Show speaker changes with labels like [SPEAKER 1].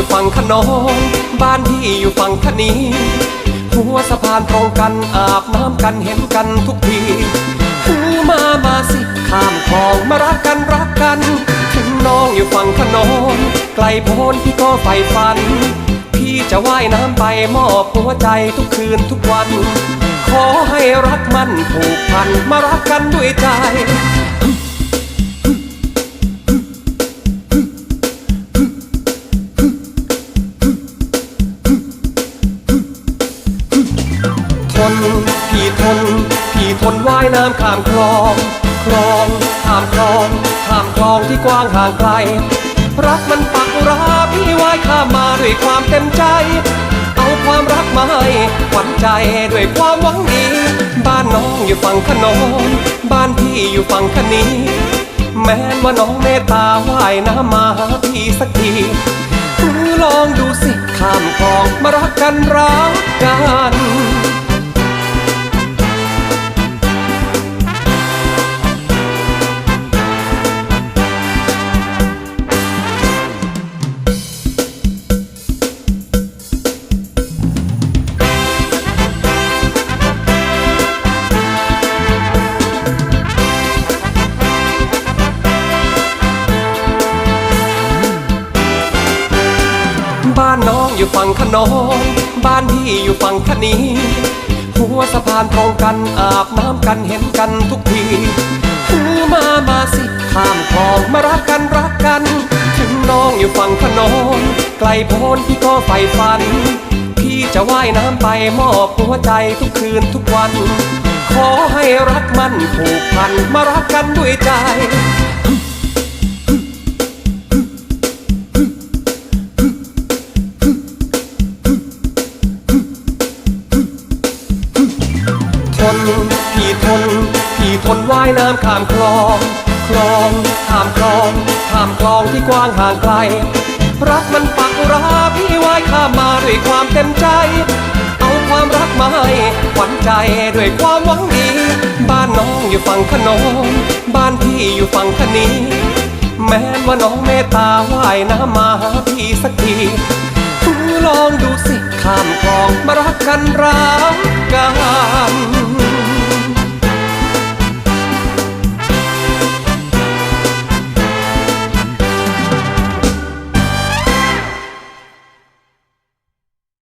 [SPEAKER 1] ู่ฝั่งขนองบ้านที่อยู่ฝั่งคนีหัวสะพานตรงกันอาบน้ำกันเห็นกันทุกทีหูมามาสิข้ามคลองมารักกันรักกัน ถึงน้องอยู่ฝั่งขนองไกลโพ้นพี่ก็ใฝ่ฝัน พี่จะว่ายน้ำไปมอบหัวใจทุกคืนทุกวัน ขอให้รักมันผูกพันมารักกันด้วยใจ พี่ทน พี่ทนว่ายน้ำข้ามคลอง คลองข้ามคลองข้ามคลองที่กว้างห่างไกล รักมันปักราพี่ว่ายข้ามมาด้วยความเต็มใจ เอาความรักมาให้ขวัญใจด้วยความหวังดี บ้านน้องอยู่ฝั่งขนองบ้านพี่อยู่ฝั่งคนีแม้ว่าน้องเมตตาว่ายน้ำมาหาพี่สักทีลองดูสิข้ามคลองมารักกันรักกัน อยู่ฝั่งขนองบ้านพี่อยู่ฝั่งคนีหัวสะพานตรงกันอาบน้ำกันเห็นกันทุกทีหูมามาสิข้ามคลองมารักกันรักกัน ถึงน้องอยู่ฝั่งขนองไกลโพ้นพี่ก็ใฝ่ฝัน พี่จะว่ายน้ำไปมอบหัวใจทุกคืนทุกวัน ขอให้รักมันผูกพันมารักกันด้วยใจ น พี่ทน พี่ทนว่ายน้ำข้ามคลอง คลองข้ามคลองข้ามคลองที่กว้างห่างไกล รักมันปักราพี่ว่ายข้ามมาด้วยความเต็มใจ เอาความรักมาให้ขวัญใจด้วยความหวังดี บ้านน้องอยู่ฝั่งขนองบ้านพี่อยู่ฝั่งคนีแม้ว่าน้องเมตตาว่ายน้ำมาหาพี่สักทีลองดูสิข้ามคลองมารักกันรักกัน